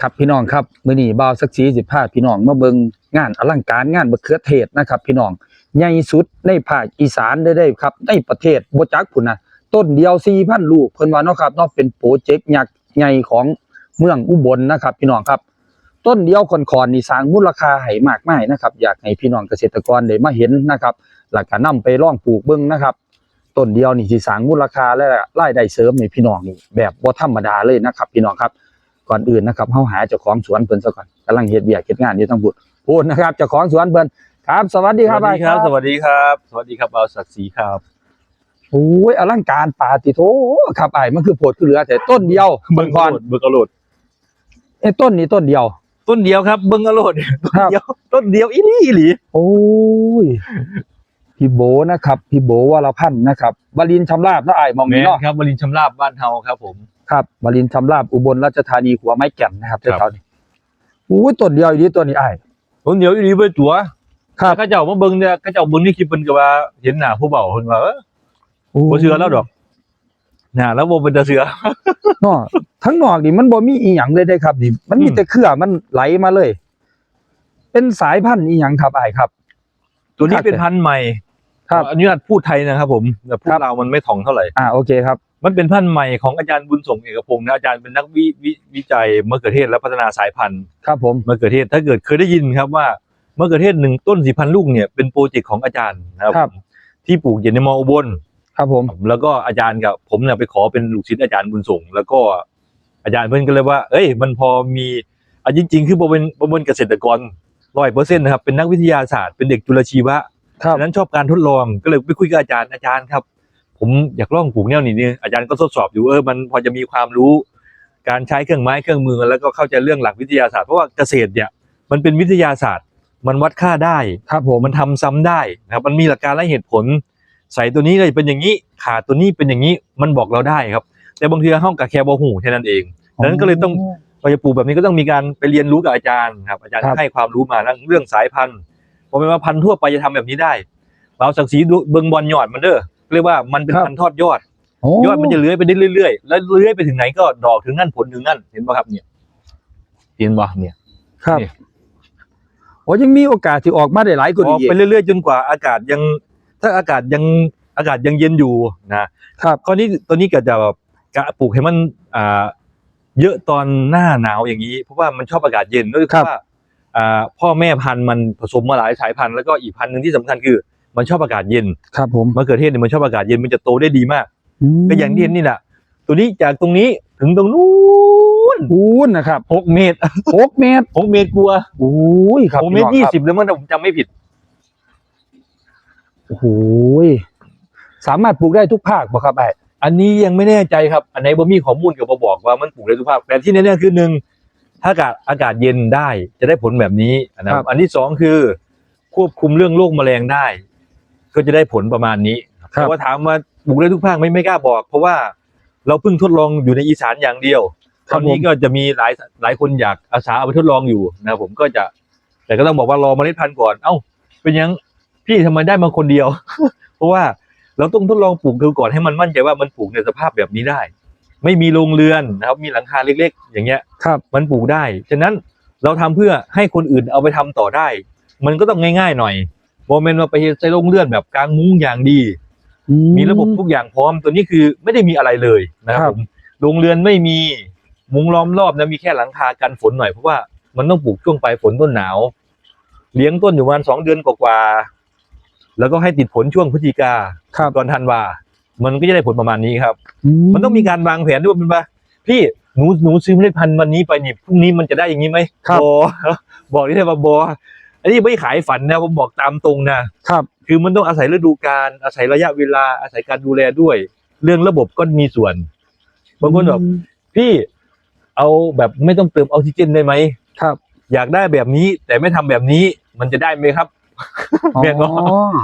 ครับพี่น้องครับมื้อนี้บ่าวสักสีสิพาพี่น้องมาเบิงงานอลังการงานมะเขือเทศนะครับ พี่น้องใหญ่สุดในภาคอีสานได้ได้ครับ ในประเทศบ่จักพุ่นนะต้นเดียว4,000ลูกเพิ่นว่าเนาะครับเนาะเป็นโปรเจกต์ยักษ์ใหญ่ของเมืองอุบลนะครับ พี่น้องครับ ต้นเดียวคอนๆนี่สร้างมูลค่าให้มากมายนะครับ อยากให้พี่น้องเกษตรกรได้มาเห็นนะครับแล้วก็นำไปลองปลูกเบิ่งนะครับต้นเดียวนี่สิสร้างมูลค่าและรายได้เสริมให้พี่น้องนี่แบบบ่ธรรมดาเลยนะครับ พี่น้องครับ ก่อนอื่นนะครับเฮาหาเจ้าของสวนเพิ่นซะก่อนกำลังเฮ็ดเวียกเฮ็ดงานอยู่ทั้งบุญพูดนะครับเจ้าของสวนเพิ่นครับ สวัสดีครับสวัสดีครับอ้ายสวัสดีครับ สวัสดีครับเอาศักดิ์ศรีครับโอ้ยอลังการปาติโถครับอ้ายมันคือโพดคือเหลือแต่ต้นเดียวเบิ่งก่อนเบิ้งกระโดดไอ้ต้นนี้ต้นเดียว ต้นเดียวครับ เบิ้งกระโดดต้นครับเดียวต้นเดียวอีนี่อีหลีโอ้ยพี่โบนะครับพี่โบวรพันธ์นะครับวลินทร์ชำราบเนาะอ้ายมองแม่นี่นเนาะครับวลินทร์ชำราบบ้านเฮาครับ ผม ครับวลินทร์ชำราบอุบลราชธานีหัวไม้แก่นนะครับครับ แถวๆนี้โอ้ยต้นเดียวอยู่ดีตัวนี้อ้ายต้นเดียวอีหลีเบิ้ตัวครับ ข้าเจ้ามาเบิ้งเนี่ยข้าเจ้าเบิ้งนี่คลิปเพิ่นก็ว่าเห็นหน้าผู้เฒ่าเพิ่นว่าเออโอ้ยบ่เชื่อแล้วดอกหน้าแล้วบ่เป็นตาเสือ เนาะทั้งนอกนี่มันบ่มีอีหยังเลยได้ครับนี่มันมีอืม แต่เครือมันไหลมาเลย เป็นสายพันธุ์อีหยังครับอ้ายครับ ตัวนี้ครับเป็นพันธุ์ใหม่ครับ อนุญาตพูดไทยนะครับผมแต่พูคดรับ ลาวมันไม่ถ่องเท่าไหร่ อ่าโอเคครับ มันเป็นพันธุ์ใหม่ของอาจารย์บุญส่งเอกพงศ์นะอาจารย์เป็นนักวิวิวิจัยมะเขือเทศและพัฒนาสายพันธุ์ครับผมมะเขือเทศถ้าเกิดเคยได้ยินครับว่ามะเขือเทศหนึ่งต้นสี่พันลูกเนี่ยเป็นโปรเจกต์ของอาจารย์นะครับครับที่ปลูกอยู่ในมออุบลครับผมแล้วก็อาจารย์กับผมเนี่ยไปขอเป็นลูกศิษย์อาจารย์บุญส่ง แล้วก็อาจารย์เพิ่นก็เลยว่า เอ้ย มันพอมีอะจริง ๆ คือบ่เป็นบ่เป็นเกษตรกรร้อยเปอร์เซ็นต์นะครับเป็นนักวิทยาศาสตร์เป็นเด็กจุลชีวะครับฉะนั้นชอบการทดลองก็เลยไปคุยกับอาจารย์อาจารย์ครับ ผมอยากลองปลูกแนวนี้นี่อาจารย์ก็ทดสอบอยู่เออมันพอจะมีความรู้ การใช้เครื่องไม้เครื่องมือแล้วก็เข้าใจเรื่องหลักวิทยาศาสตร์เพราะว่าเกษตรเนี่ยมันเป็นวิทยาศาสตร์ มันวัดค่าได้ครับผมมันทำซ้ำได้นะครับมันมีหลักการและเหตุผล ใส่ตัวนี้เลยเป็นอย่างนี้ขาดตัวนี้เป็นอย่างนี้มันบอกเราได้ครับ แต่บางทีห้องกับแคร์บอหูแค่นั้นเองดังนั้นก็เลยต้องเราจะปลูกแบบนี้ก็ต้องมีการไปเรียนรู้กับอาจารย์ครับอาจารย์ครับให้ความรู้มาเรื่องสายพันธุ์พอเป็นว่าพันธุ์ทั่วไปจะทำแบบนี้ได้ เราศักดิ์ศรีดูเบิงบอลยอดมันเด้อ เรียกว่ามันเป็นพันธุ์ทอดยอดโอ้ยอดมันจะเลื้อยไปได้เรื่อยๆ แล้วเลื้อยไปถึงไหนก็ดอกถึงนั่นผลถึงนั่นเห็นป่ะครับ เนี่ยเห็นป่ะเนี่ย ครับนี่โอ้ยังมีโอกาสที่ออกมาได้หลายกว่าออกนี้ไปเรื่อยๆจนกว่าอากาศยัง ถ้าอากาศยังอากาศยังเย็นอยู่นะครับข้อนี้ตัวนี้ก็จะแบบกะปลูกให้มันอ่าเยอะตอนหน้าหนาวอย่างนี้ เพราะว่ามันชอบอากาศเย็นด้วยครับว่าอ่าพ่อแม่พันธุ์มันผสมมาหลายสายพันธุ์แล้วก็อีกพันธุ์หนึ่งที่สำคัญคือ มันชอบอากาศเย็นครับผมมะเขือเทศเนี่ยมันชอบอากาศเย็นมันจะโตได้ดีมากมก็อย่างที่เห็นนี่แหละตัวนี้จากตรงนี้ถึงตรงนู้นพูนนะครับหกเมตรหกเมตรหกเมตรกลัวโอ้ยครับหกเมตรพี่ยี่น้องคสิบแล้วมันผมจำไม่ผิดโอ้โหยสามารถปลูกได้ทุกภาคบ่ครับไอ้อันนี้ยังไม่แน่ใจครับ อันไหนบ่มีข้อมูลกับบ่บอกว่ามันปลูกได้ทุกภาคแต่ที่แน่ๆคือหนึ่งถ้าอากาศอากาศเย็นได้จะได้ผลแบบนี้นะครับ อันที่สองคือ ควบคุมเรื่องโรคแมลงได้ ก็จะได้ผลประมาณนี้แต่ว่าถามว่าปลูกได้ทุกภาคไม่ไม่กล้าบอก เพราะว่าเราเพิ่งทดลองอยู่ในอีสานอย่างเดียวตอนนี้ก็จะมีหลายหลายคนอยากอาสาเอาไปทดลองอยู่นะครับผมก็จะ แต่ก็ต้องบอกว่ารอเมล็ดพันธุ์ก่อน เอ้า เป็นยังพี่ทำไมได้มาคนเดียว เพราะว่าเราต้องทดลองปลูกดูก่อนให้มันมั่นใจว่ามันปลูกในสภาพแบบนี้ได้ ไม่มีโรงเรือนนะครับ มีหลังคาเล็ก ๆ อย่างเงี้ยครับมันปลูกได้ ฉะนั้นเราทำเพื่อให้คนอื่นเอาไปทำต่อได้ มันก็ต้องง่าย ๆ หน่อย โมเมนต์มาไปใช้โรงเรือนแบบกลางมุ้งอย่างดีอืมีระบบทุกอย่างพร้อม ตัวนี้คือไม่ได้มีอะไรเลยนะครับครับผมโรงเรือนไม่มีมุงล้อมรอบนะมีแค่หลังคากันฝนหน่อยเพราะว่ามันต้องปลูกช่วงปลายฝนต้นหนาว เลี้ยงต้นอยู่ประมาณสองเดือนกว่าๆแล้วก็ให้ติดผลช่วงพฤศจิกาครับก่อนธันวา มันก็จะได้ผลประมาณนี้ครับอืมันต้องมีการวางแผนด้วยเป็นว่าพี่หนูหนูซื้อเมล็ดพันธุ์วันนี้ไปนี่พรุ่งนี้มันจะได้อย่างนี้ไหมครับบอบอกได้เลยว่าบอ อันนี้ไม่ขายฝันนะผมบอกตามตรงนะครับ คือมันต้องอาศัยฤดูกาลอาศัยระยะเวลาอาศัยการดูแลด้วย เรื่องระบบก็มีส่วนบางคนแบบพี่เอาแบบไม่ต้องเติมออกซิเจนได้ไหมครับ อยากได้แบบนี้แต่ไม่ทำแบบนี้มันจะได้ไหมครับอ๋อแม่นบ่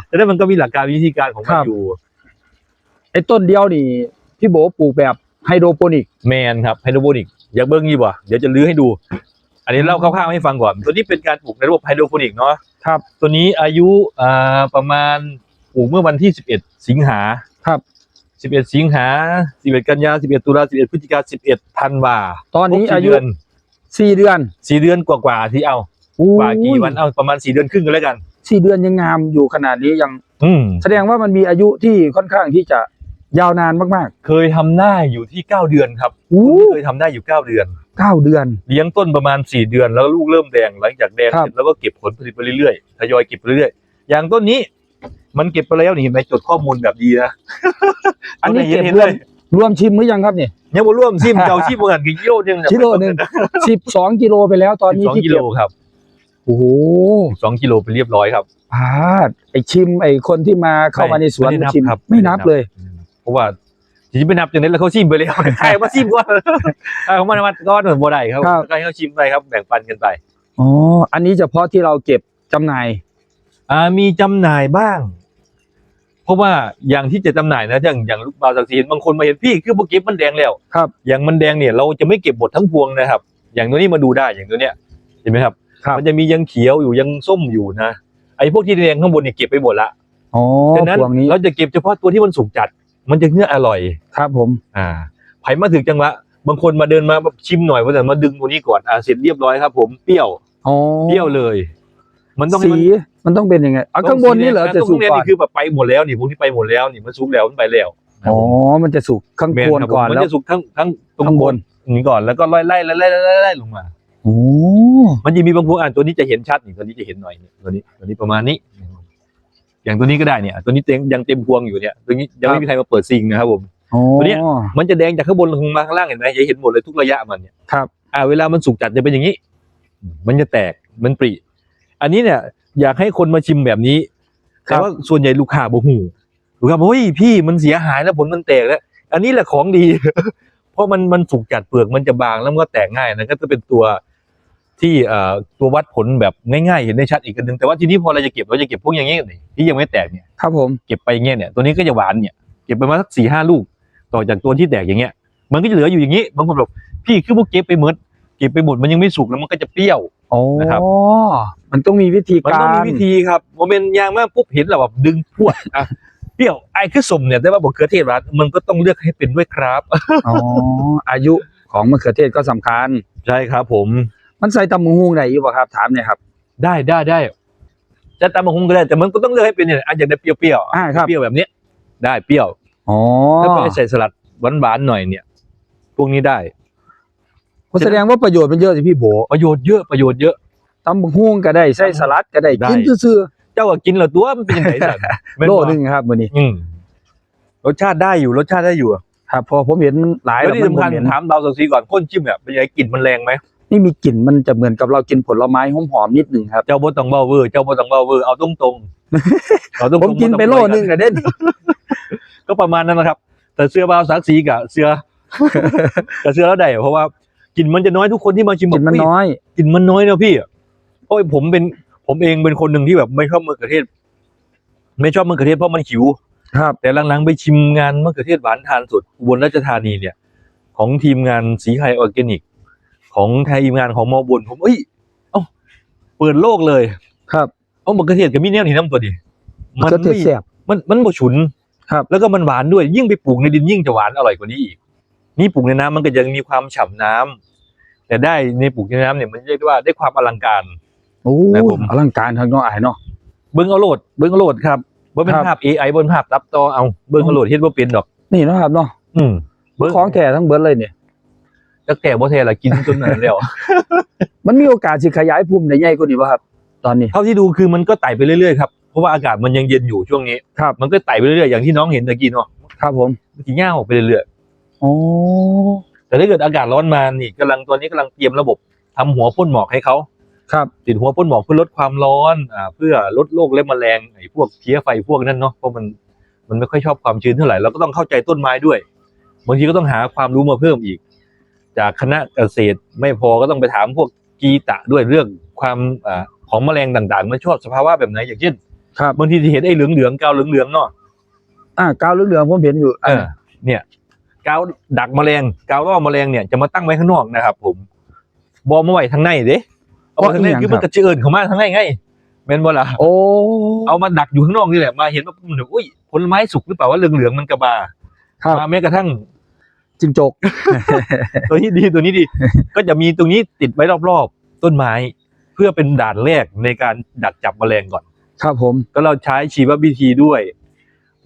แต่นั้นมันก็มีหลักการวิธีการของมัคนรับอยู่ไอ้ต้นเดียวนี่พี่โบปลูกแบบไฮโดรโปนิกแมนครับไฮโดรโปนิกอยากเบิ้งยี่บ่เดี๋ยวจะลื้อให้ดู อันนี้เล่าคร่าวๆให้ฟังก่อน ตัวนี้เป็นการปลูกในระบบไฮโดรโปนิกเนาะครับ ตัวนี้อายุอ่าประมาณปลูกเมื่อวันที่ 11 สิงหาครับ 11 สิงหา 11 กันยา 11 ตุลา 11 พฤศจิกา 11 ธันวาตอนนี้ครบสี่อายุเดืนสี่เดือนสี่เดือนกว่าๆที่เอาอู้กว่ากี่วันเอาประมาณสี่เดือนครึ่งก็แล้วกันสี่เดือนยังงามอยู่ขนาดนี้ยัง อืมแสดงว่ามันมีอายุที่ค่อนข้างที่จะยาวนานมากเคยทำได้อยู่ที่เก้าเดือนครับๆอู้เคยทำได้อยู่เก้าเดือน เก้าเดือน เลี้ยงต้นประมาณสี่เดือนแล้วลูกเริ่มแดงหลังจากแดงครับเสร็จแล้วก็เก็บผลผลิตไปเรื่อยๆทยอยเก็บไปเรื่อยๆอย่างต้นนี้ มันเก็บไปแล้วนี่เห็นไหมจดข้อมูลแบบดีนะอันนี้เห็เก็บเห็นรเลวมยรวมชิมหรือยังครับเนี่ยยังบ่ร่วมซิมเจ้าชิมเหมือนกิโลนึงกิโลหนึ่งสิบสองกิโลไปแล้วตอนนี้สองที่กิโลเก็บครับโอ้โหสองกิโลไปเรียบร้อยครับพาดไอชิมไอคนที่มาเข้ามาในสวนไม่ได้นับชิมครับไม่นับเลย เพราะว่า จริงๆไปนับอย่างนั้นแล้วเขาชิมไปแล้วใครมาชิมก่อนใครเขามาวัดก้อนเหมือนบัวได้ครับครับใครเขาชิมไปครับแบ่งปันกันไปอ๋ออันนี้เฉพาะที่เราเก็บจำหน่ายอ่ามีจำหน่ายบ้าง เพราะว่าอย่างที่จะจำหน่ายนะอย่างอย่างลูกบาวสักซีนบางคนมาเห็นพี่คือเมื่อกี้มันแดงแล้ว ครับ อย่างมันแดงเนี่ยเราจะไม่เก็บหมดทั้งพวงนะครับ อย่างตัวนี้มาดูได้อย่างตัวเนี้ยเห็นไหมครับ ครับ มันจะมียังเขียวอยู่ยังส้มอยู่นะไอ้พวกที่แดงข้างบนเนี่ยเก็บไปหมดละอ๋อฉะนั้นพวงนี้เราจะเก็บเฉพาะตัวที่มันสุกจัด มันจะเนื้ออร่อย ครับผม อ่าไผมาถึงจังหวะบางคนมาเดินมาแบบชิมหน่อยว่าแต่มาดึงตัวนี้ก่อนอ่าเสร็จเรียบร้อยครับ ผมเปรี้ยวอ๋อเปรี้ยวเลย มันต้องให้สีมัน มันต้องเป็นยังไงเอาข้างบนนี่เหรอจะสุกตรงก่อนนี่คือแบบไปหมดแล้วนี่พวกที่ไปหมดแล้วนี่มันสุกแล้วมันไปแล้วอ๋อมันจะสุกข้างแมโคนครับก่อนมันแล้ว จะสุกทั้งทั้งตรงข้างบนนี้ก่อนแล้วก็ไล่ไล่ไล่ไล่ไล่ไล่ลงมา โอ้มันจะมีบางพวงอ่านตัวนี้จะเห็นชัดนี่ตัวนี้จะเห็นหน่อยนี่ตัวนี้ตัวนี้ประมาณนี้ อย่างตัวนี้ก็ได้เนี่ยตัวนี้เต็มยังเต็มพวงอยู่เนี่ยตัวนี้ยังไม่มีใครมาเปิดซิงนะครับผมอ๋อตัวเนี้ยมันจะแดงจากข้างบนลงมาข้างล่างเห็นไหมจะเห็นหมดเลยทุกระยะมันเนี่ยครับอ่าเวลามันสุกจัดจะเป็นอย่างนี้ มันจะแตกมันปริอันนี้เนี่ยอยากให้คนมาชิมแบบนี้ครัแต่บว่าส่วนใหญ่ลูกค้าบอกหูลูกค้าบอกเฮ้ยพี่มันเสียหายแล้วผลมันแตกแล้ว อันนี้แหละของดี เพราะมันมันสุกจัดเปลือกมันจะบางแล้วมันก็แตกง่ายนะก็จะเป็นตัว ที่เอ่อตัววัดผลแบบง่ายๆเห็นได้ชัดอีกอันหนึงแต่ว่าทีนี้พอเราจะเก็บเราจะเก็บพวกอย่างเงี้ยนี่ที่ยังไม่แตกเนี่ยครับผมเก็บไปอย่างเงี้ยเนี่ยตัวนี้ก็จะหวานเนี่ยเก็บไปมาสักสี่ห้าลูก ต่อจากตัวที่แตกอย่างเงี้ย มันก็จะเหลืออยู่อย่างนี้บางคนบอกพี่คือพวกเก็บไปหมดเก็บไปหมดมันยังไม่สุกแล้วมันก็จะเปรี้ยวอ๋อนะครับมันต้องมีวิธีมันกาต้องมีรวิธีครับโมเมนต์ยางมากปุ๊บเห็นแล้วแบบดึงพวดอะเปรี้ยวไอ้คือสมเนี่ยแต่ว่าบอกเขือเทศรัฐมันก็ต้องเลือกให้เป็นด้วยครับอ๋ออายุของมะเขือเทศก็สำคัญใช่ครับผม มันใส่ตำมะฮุ่งได้อยู่ป่ะครับถามเนี่ยครับ ได้ได้ได้จะตามมาคงก็ได้แต่มันก็ต้องเลือกให้เป็นเนี่ยอาจจะได้เปรี้ยวๆอ่าครับเปรี้ยวแบบเนี้ยได้เปรี้ยวอ๋อถ้าไปใส่สลัดหวานๆหน่อยเนี่ย พวกนี้ได้ก็แสดงว่าประโยชน์มันเยอะสิพี่โบประโยชน์เยอะประโยชน์เยอะตำมะฮุ่งก็ได้ใส่สลัดก็ได้ได้กินซื่อเจ้าก็กินแล้วตัวมันเป็นยังไงสัตว์ๆโลนึงครับมื้อนี้อืมรสชาติได้อยู่รสชาติได้อยู่อะครับพอผมเห็นมันหลายแล้วที่มันสำคัญผมเห็นถามดาวสักซีก่อนข้นจิ้มเนี่ยเป็นยังไงกลิ่นมันแรงไหม นี่มีกลิ่นมันจะเหมือนกับเรากินผลไม้หอมๆนิดหนึ่งครับ เจ้าบ่ต้องเบ้าเวอร์เจ้าบ่ต้องเบ้าเวอร์เอาตรงตรงๆเอาตรงผมๆกินไปโลนึงบ่ต้องอะเด่นก็ประมาณนั้นนะครับ แต่เสื้อบาวสักซีกับเสื้อกับเสื้อแล้วได้เพราะว่ากลิ่นมันจะน้อยทุกคนที่มาชิมกลิ่นมันบอกน้อยกลิ่นมันน้อยนะพี่เพราะผมเป็นผมเองเป็นคนหนึ่งที่แบบไม่ชอบมะเขือเทศ ไม่ชอบมะเขือเทศเพราะมันหิวครับ แต่หลังๆไปชิมงานมะเขือเทศหวานทานสดอุบลราชธานีเนี่ย ของทีมงานสีไทยออร์แกนิก ของทีมงานของมอบุญผมเอ้ยเอ้าเปิดโลกเลย ครับเอามะเขือเทศกับมีแนวนี่น้ำตัวดิมะเขือเทศไม่แซ่บมันมันบ่ฉุนครับ แล้วก็มันหวานด้วยยิ่งไปปลูกในดินยิ่งจะหวานอร่อยกว่านี้อีก นี่ปลูกในน้ำมันก็ยังมีความฉ่ำน้ำแต่ได้ในปลูกในน้ำเนี่ยมันเรียกได้ว่าได้ความอลังการโอ้ครับผมอลังการทางน้องอายเนาะเบิ้งเอาโหลดเบิ้งเอาโหลดครับบ่เป็นครับภาพ AI บนภาพตับต่อเอาเบิ้งเอาโหลดเฮ็ดบ่เป็นดอก นี่เนาะครับเนาะอืมเบิ้งของแท้ทั้งเบิดเลยเนี่ย จักแต่บ่แท้ละกินจนนั้นแล้ว มันมีโอกาสสิขยายภูมิได้ใหญ่กว่านี้ป่ะครับ ตอนนี้ เท่าที่ดูคือมันก็ไต่ไปเรื่อยๆครับ เพราะว่าอากาศมันยังเย็นอยู่ช่วงนี้ ครับ มันก็ไต่ไปเรื่อยๆอย่างที่น้องเห็นตะกี้เนาะ ครับผมมันสิย่างออกไปเรื่อยโอ้ๆแต่ถ้าเกิดอากาศร้อนมานี่กำลังตัวนี้กำลังเตรียมระบบทำหัวพ่นหมอกให้เขาครับติดหัวพ่นหมอกเพื่อลดความร้อนอ่าเพื่อลดโรคและแมลงไอ้พวกเพี้ยไฟพวกนั้นเนาะเพราะมันมันไม่ค่อยชอบความชื้นเท่าไหร่เราก็ต้องเข้าใจต้นไม้ด้วยบางทีก็ต้องหาความรู้มาเพิ่มอีก จากคณะเกษตรไม่พอก็ต้องไปถามพวกกีตะด้วยเรื่องความอ่าของแมลงต่างๆ มันชอบสภาวะแบบไหนอย่างเช่นครับบางทีจะเห็นไอ้เหลืองๆกาวเหลืองๆเนาะอ่ากาวเหลืองๆผมเห็นอยู่เออเนี่ยกาวดักแมลงกาวล่อแมลงเนี่ยจะมาตั้งไว้ข้างนอกนะครับ ผมบอมาไว้ทางในเด้เอาไว้ทางในคือมันกระเจิญเข้ามาทางในไงแม่นบ่ล่ะโอ้เอามาดักอยู่ข้างนอกนี่แหละมาเห็นว่ามันอุ้ยผลไม้สุกหรือเปล่าว่าเหลืองๆมันกระบาครับมาแม้กระทั่ง จิงจก ตัวนี้ดีตัวนี้ดี ก็จะมีตรงนี้ติดไว้รอบๆ ต้นไม้ เพื่อเป็นด่านแรกในการดักจับแมลงก่อน ครับผม ก็เราใช้ชีววิธีด้วย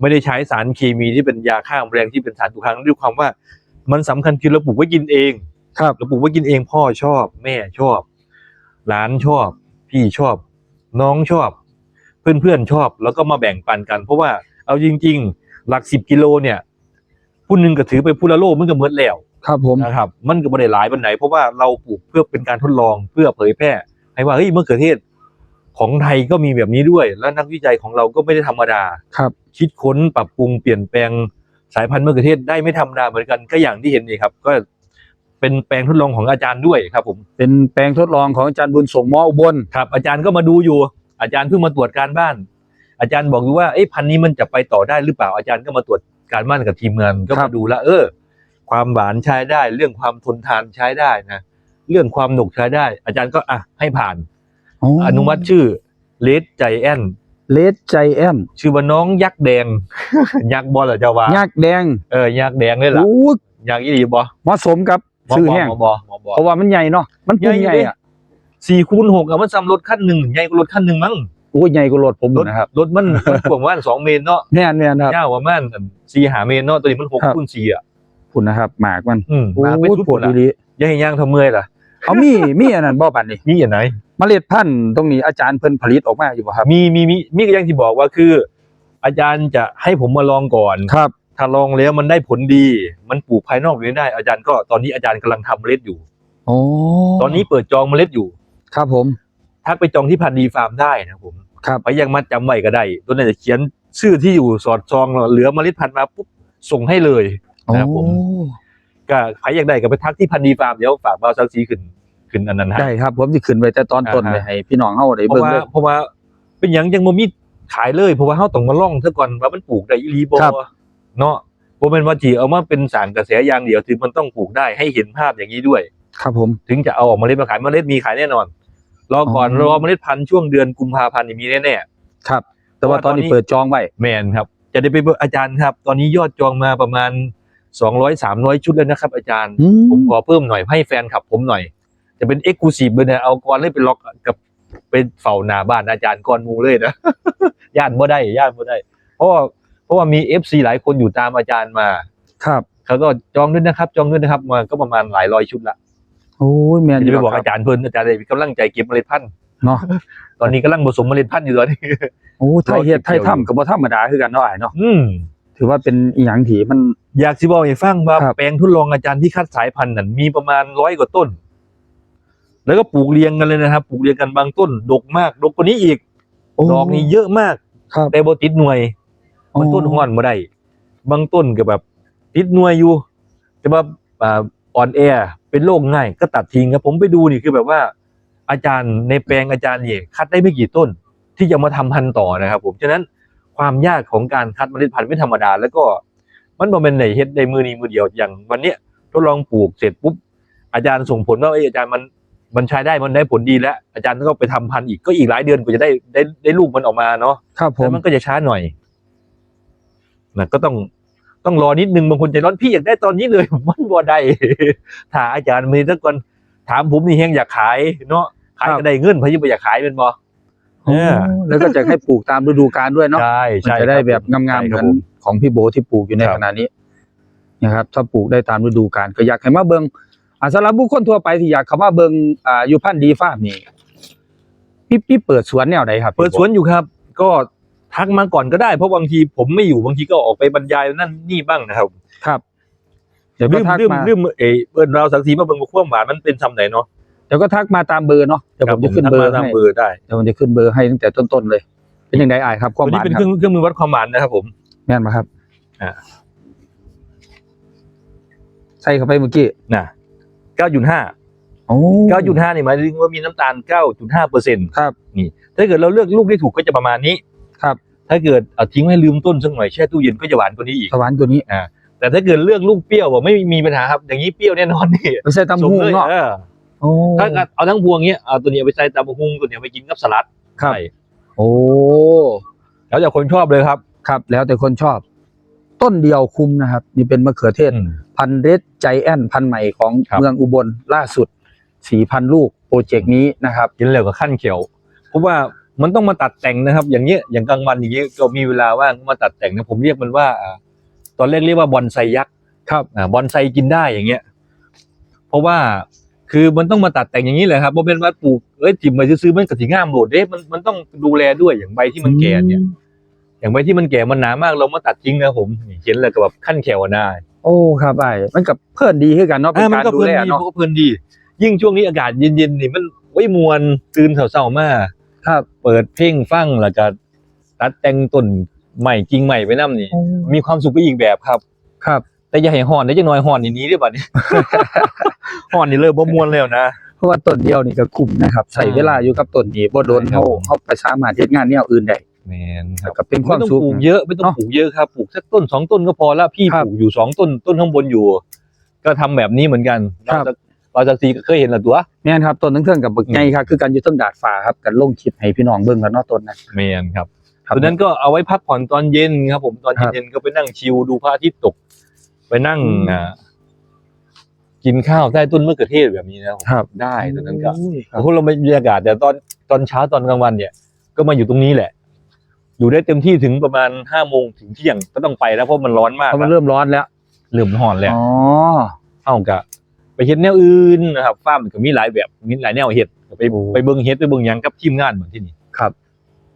ไม่ได้ใช้สารเคมีที่เป็นยาฆ่าแมลงที่เป็นสารตุกครั้งด้วยความว่า มันสำคัญคือเราปลูกไว้กินเอง ครับเราปลูกไว้กินเองพ่อชอบ แม่ชอบ หลานชอบ พี่ชอบ น้องชอบ เพื่อนๆชอบ แล้วก็มาแบ่งปันกัน เพราะว่าเอาจริง ๆ หลักสิบกิโลเนี่ย ผู้หนึงก็ถือไปผู้ละโลมันก็เหมือนแล้วครับผมนะครับมันก็ไม่ได้หลายปันไหนเพราะว่าเราปลูกเพื่อเป็นการทดลองเพื่อเผยแพร่ให้ว่าเฮ้ยมะเขือเทศของไทยก็มีแบบนี้ด้วย และนักวิจัยของเราก็ไม่ได้ธรรมดาครับ คิดค้นปรับปรุงเปลี่ยนแปลงสายพันธุ์มะเขือเทศได้ไม่ธรรมดาเหมือนกันก็อย่างที่เห็นนี่ครับ ก็เป็นแปลงทดลองของอาจารย์ด้วยครับ ผม เป็นแปลงทดลองของอาจารย์บุญส่งหมออุบลครับ อาจารย์ก็มาดูอยู่ อาจารย์เพิ่งมาตรวจการบ้าน อาจารย์บอกอยู่ว่าเอ้พันธุ์นี้มันจะไปต่อได้หรือเปล่าอาจารย์ก็มาตรวจการบ้านกับทีมงานก็ครัมาบดูแล้วเออ ความหวานใช้ได้ เรื่องความทนทานใช้ได้นะเรื่องความหนุกใช้ได้ อาจารย์ก็อะให้ผ่านอนุมัติชื่อเลดใจแอนเลดใจแอนชื่อว่าน้องยักษ์แดง ยักษ์บอลเหรอเจ้าวะยักษ์แดงเออยักษ์แดงเลยล่ะโอ้ยยักษ์ยี่ดีบอเหมาะสมกับหมอชื่อบแห้งหมอบอหมอบอเพราะว่ามันใหญ่เนาะมันปุ่มใหใหญ่ญ่ดิอะสี่คูณหกอะมันซ้ำรถขั้นหนึ่งใหญ่กว่ารถขั้นหนึ่งมั้งโอ้ยใหญ่กว่ารถผมรถนะครับรถมันมันกว้างประมาณสองเมตรเนาะแน่นแน่นครับยาวประมาณสี่หาเมตรเนาะตัวนี้มันหกครับคูณสี่อะคุณนะครับ หมากมันอืมโอ้มาไม่ยทุกปควดนละดีย่างย่างทำเมื่อยล่ะๆเอามีมีอันนั้นบ่ปันนี่มีอย่างไหนเมล็ดพันธุ์ตรงนี้อาจารย์เพิ่นผลิตออกมาอยู่บ่ครับ มีมีมีมีก็อย่างที่บอกว่าคือ อาจารย์จะให้ผมมาลองก่อนครับ ถ้าลองแล้วมันได้ผลดี มันปลูกภายนอกนี้ได้อาจารย์ก็ตอนนี้อาจารย์กำลังทำเมล็ดอยู่โอ้ตอนนี้เปิดจองเมล็ดอยู่ ครับผม ทักไปจองที่พันธุ์ดีฟาร์มได้นะครับผม ครับไปยังมัดจำไว้ก็ได้ ตัวนั้นจะเขียนชื่อที่อยู่สอดซองเหลือเมล็ดพันธุ์มาปุ๊บส่งให้เลยครับผมโอ้ก็ใครอยากได้ก็ไปทักที่พันธุ์ดีฟาร์มเดี๋ยวฝากเบาซักซีขึ้นขึ้นอันนั้นให้ได้ครับผมสิขึ้นไว้แต่ตอนต้นอ่าฮะไว้ให้พี่น้องเฮาได้เพราะเบิ่งว่าเลยเพราะว่าเป็นหยังยังบ่มีขายเลยเพราะว่าเฮาต้องมาล่องซะก่อนว่ามันปลูกได้อีหลีบ่ครับเนาะบ่แม่นว่าจีเอามาเป็นสารกระแสอย่างเดียวถึงมันต้องปลูกได้ให้เห็นภาพอย่างนี้ด้วย ครับผมถึงจะเอาออกเมล็ดมาขายเมล็ดมีขายแน่นอน รอก่อนอ๋อรอเมล็ดพันธุ์ช่วงเดือนกุมภาพันธ์นี่มีแน่ครับ แต่ว่าตอนนี้เพราะว่าตอนนี้เปิดจองไว้ๆแมนครับ จะได้ไปเบิกอาจารย์ครับ ตอนนี้ยอดจองมาประมาณ200 300ชุดแล้วนะครับ อาจารย์อืผมขอเพิ่มหน่อยให้แฟนคลับ ผมหน่อย จะเป็นเอ็กซ์คลูซีฟเลยนะเอาก่อนเลยไปล็อกกับไปเฝ้าหน้าบ้านอาจารย์ก่อนหมูเลยนะญาติบ่ได้ญาติบ่ได้ เพราะว่าเพราะว่ามีเอฟซีหลายคนอยู่ตามอาจารย์มา ครับเขาก็จองด้วยนะครับ จองด้วยนะครับมาก็ประมาณหลายร้อยชุดละ โอ้ยแม่นจะไปบอกครัอาจารย์เพิ่นอาจารย์เลยกำลังใจเก็บเมล็ดพันธุ์เนาะตอนนี้กำลังผสมเมล็ดพันธุ์อยู่ตอนนี้โอ้ไทยเฮ็ดไทยรอเก็บเกี่ยวทำก็บ่ธรรมดาคือกันเนาะอ้ายเนาะอืมถือว่าเป็นอีหยังที่มันอยากสิบอกให้ฟังว่าครับแปลงทดลองอาจารย์ที่คัดสายพันธุ์นั้นมีประมาณร้อยกว่าต้น แล้วก็ปลูกเรียงกันเลยนะครับปลูกเรียงกันบางต้น ดกมาก ดกกว่านี้อีกดอกนี่เยอะมากครับแต่บ่ติดหน่วยมันต้นห้อนบ่ได้บางต้นก็แบบติดหน่วยอยู่ แต่ว่า อ่าอ่อนแอเป็นโรคง่ายก็ตัดทิ้งครับผมไปดูนี่คือแบบว่า อาจารย์ในแปลงอาจารย์เนี่ยคัดได้ไม่กี่ต้น ที่จะมาทำพันธุ์ต่อนะครับ ผมฉะนั้นความยากของการคัดเมล็ดพันธุ์ไม่ธรรมดา แล้วก็มันบ่เป็นไหนเฮ็ดได้มือนี้มือเดียวอย่างวันเนี้ยทดลองปลูกเสร็จปุ๊บอาจารย์ส่งผลว่าเอ้ยอาจารย์มันมันใช้ได้มันได้ผลดีแล้ว อาจารย์ก็ไปทำพันธุ์อีกก็อีกหลายเดือนกว่าจะได้ได้ได้ลูกมันออกมาเนาะครับผแต่มมันก็จะช้าหน่อยนะก็ต้อง ต้องรอนิดนึงบางคนใจร้อนพี่อยากได้ตอนนี้เลยมันบ่ได้ถ้าอาจารย์มีสักคนถามผมนี่เฮงอยากขายเนาะขายครับก็ได้เงินเพราะยังไม่อยากขายเป็นบ่โอ้แล้วก็จะให้ปลูกตามฤดูกาลด้วยเนาะใช่มันใช่จะได้แบบงามๆใช่เหคมืรัอบนผมของพี่โบที่ปลูกอยู่ในครับขณะนี้นะครับ ถ้าปลูกได้ตามฤดูกาลก็อยากให้มาเบิ่งอ่าสำหรับบุคคลทั่วไปที่อยากเข้ามาเบิ่งอ่าอยู่พันธุ์ดีฟาร์มนี่พี่พี่เปิดสวนแนวใดครับ เปิดสวนอยู่ครับ ก็ ทักมาก่อนก็ได้เพราะบางทีผมไม่อยู่บางทีก็ออกไปบรรยายนั่นนี่บ้างนะครับครับ เดี๋ยวลืก็มทักลืมมาลืมเออเอิ้นเราสักทีมาเบิ่งว่าความหวานมันเป็นซำไหนเนาะเดี๋ยวก็ทักมาตามเบอร์เนาะเดี๋ยวผมจะขึ้นทักเบอมาร์ตามให้เบอร์ได้เดี๋ยวผมจะขึ้นเบอร์ให้ตั้งแต่ต้นๆเลย เป็นยังไงอายครับคตัววามหนี้วานเป็นคเครัรื่อบงเครื่องมือวัดความหวานนะครับผม แม่นไหมครับอ่า ใส่เข้าไปเมื่อกี้นะ9.5 โอ้9.5นี่หมายถึงว่ามีน้ำตาล 9.5เปอร์เซ็นต์ครับ นี่ถ้าเกิดเราเลือกลูกได้ถูกก็จะประมาณนี้ครับ ถ้าเกิดเอาทิ้งให้ลืมต้นสักหน่อยแช่ตู้เย็นก็จะหวานกว่านี้อีกสวรรค์ตัวนี้แต่ถ้าเกิดเลือกลูกเปรี้ยวบอกไม่มีปัญหาครับ อย่างนี้เปรี้ยวแน่นอนนี่ไม่ใช่ตำส่งหูเลยเนาะเออโอ้ถ้าเอาทั้งพวงเนี้ยเอาตัวนี้เอาไปใส่ตำบักหุ่งตัวนี้เอาไปกินกับสลัดครับใช่โอ้แล้วแต่คนชอบเลยครับ ครับ แล้วแต่คนชอบ ต้นเดียวคุมนะครับ นี่เป็นมะเขือเทศอืมพันธุ์เรดใจแอนพันธุ์ใหม่ของครับเมืองอุบลล่าสุดสี่พันลูกโปรเจกต์นี้นะครับกินแล้วก็ขั้นเขียวเพราะว่า มันต้องมาตัดแต่งนะครับ อย่างเงี้ยอย่างกลางวันอย่างเงี้ยเรามีเวลาว่างมาตัดแต่งนะผมเรียกมันว่าอ่าตอนแรกเรียกว่าบอนไซยักษ์ครับอ่าบอนไซกินได้อย่างเงี้ย เพราะว่าคือมันต้องมาตัดแต่งอย่างนี้แหละครับเพราะเป็นว่าปลูกเอ้ยจิมไปซื้อๆมันกระถิงามโหลดเด้มันมันต้องดูแลด้วยอย่างใบที่มันแก่เนี่ย อย่างใบที่มันแก่มันหนามากเรามาตัดทิ้งนะผมนี่เห็นเลยก็แบบขั้นแขวหน้าโอ้ครับไอ้มันกับเพื่อนดีขึ้นกันเนาะเป็นอ่ามันการก็ดูเพลินแลดีเนาะมันก็เพลินดี ยิ่งช่วงนี้อากาศเย็นๆนี่มันไว้ยมวนตื่นเช้าๆมาค รับเปิดเพลงฟังแล้วก็ตัดแต่งต้นใหม่กิ่งใหม่ไปนํนี่ มีความสุขไปอีกแบบครับ ครับ แต่อย่าให้ห่อนได้จังน้อยห่อนนี่หนี้ได้บัดนี้ห่อนนี่เริ่มบ่ม่วนแล้วนะเพราะว่าต้นเดียวนี่ก็คุ้มนะครับใส่อ่าเวลาอยู่กับต้นนี้บ่โดนใช่ครับเขาเขาไปสามารถเฮ็ดงานแนวอื่นได้แม่นครับก็เป็นคไม่วามต้องสุขปลูกเยอะไม่ต้องเนาะปลูกเยอะครับปลูกสักต้นสองต้นก็พอแล้วพี่ครับปลูกอยู่สองต้นต้นข้างบนอยู่ ก็ทำแบบนี้เหมือนกันครับเราจะ เราจะซีเคยเห็นและตัวแม่นครับต้นทั้งเทิงกับบึกอืมใหญ่ครับคือการอยู่เทิงดาดฟ้าครับกันลงคลิปให้พี่น้องเบิ่งกันเนาะต้นนั้นแมนครับครับตัวนั้นก็เอาไว้พักผ่อนตอนเย็นครับ ผมตอนครับเย็นๆก็ไปนั่งชิลดูพระอาทิตย์ตก ไปนั่งอืมอ่ากินข้าวใต้ต้นมะเขือเทศแบบนี้นะครับครับได้ตอนนั้นก็โอ้ยครับคนเราบรรยากาศแต่ตอนตอนเช้าตอนกลางวันเนี่ย ก็มาอยู่ตรงนี้แหละ อยู่ได้เต็มที่ถึงประมาณห้าโมงถึงเที่ยงก็ต้องไปแล้วเพราะมันร้อนมากเพราะมันเริ่มร้อนแล้วเริ่มร้อนแล้วอ๋อเฮากะ ไปเฮ็ดแนวอื่นนะครับฟาร์มก็มีหลายแบบมีหลายแนวเฮ็ดก็ไปโอ้ ไปเบิ่งเฮ็ดไปเบิ่งหยังกับทีมงานเหมือนที่นี่ครับ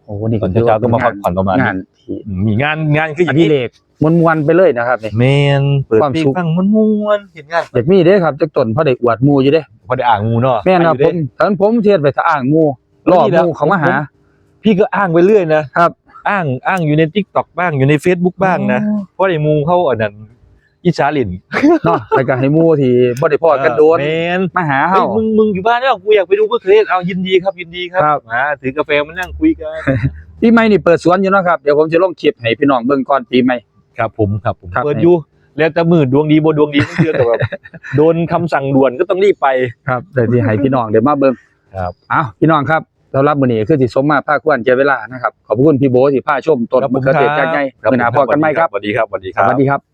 โอ้นี่ตอนเช้าๆก็มาพักผ่อนประมาณนี้งานที่อืมมีงานงานคือออัย่านงนี้นี้เลกมวนๆไปเลยนะครับนี่ แมนเปิดความเพลงสุข ฟังม่วนๆเห็นงานเด็กมีเด้ครับจักต้นเพราะได้อวดหมู่อยู่เด้พอได้อ่างงูเนาะแม่นครับไปผอยู่มเด้ ตอนผมเทียดไปถ้าอ้างหมู่ล่อหมู่เขามาหา พี่ก็อ้างไปเรื่อยนะครับ อ้างอ้างอยู่ใน TikTok บ้างอยู่ใน Facebook บ้างนะเพราะไอ้หมูเขาอันนั้น อิจฉาลินเนาะแล้วก็ให้หมู่ที่บ่ได้พอกันโดนแมนมาหาเฮ้เฮายมึงมึงอยู่บ้านแล้วกูอยากไปดูมะเขือเทศเอายินดีครับยินดีครับครับมาถือกาแฟมานั่งคุยกันปีใหม่นี่เปิดสวนอยู่เนาะครับเดี๋ยวผมจะลงคลิปให้พี่น้องเบิ่งก่อนปีใหม่ ครับผมครับผมครับเปิดอยู่แล้วแต่มือดวงดีบ่ดวงดีต้องเชื่อแต่แบบ โดนคำสั่งด่วนก็ต้องรีบไป ครับเดี๋ยวที่ให้พี่น้องเดี๋ยวมาเบิ่งครับ อ้าวพี่น้องครับสำหรับมื้อนี้คือสิสมมาภาคควรเจอเวลานะครับขอบคุณพี่โบที่พาชมต้นมะเขือเทศจากใหญ่มื้อหน้าพอกันใหม่ครับสวัสดีครับสวัสดีคสรับ วัสดีครับ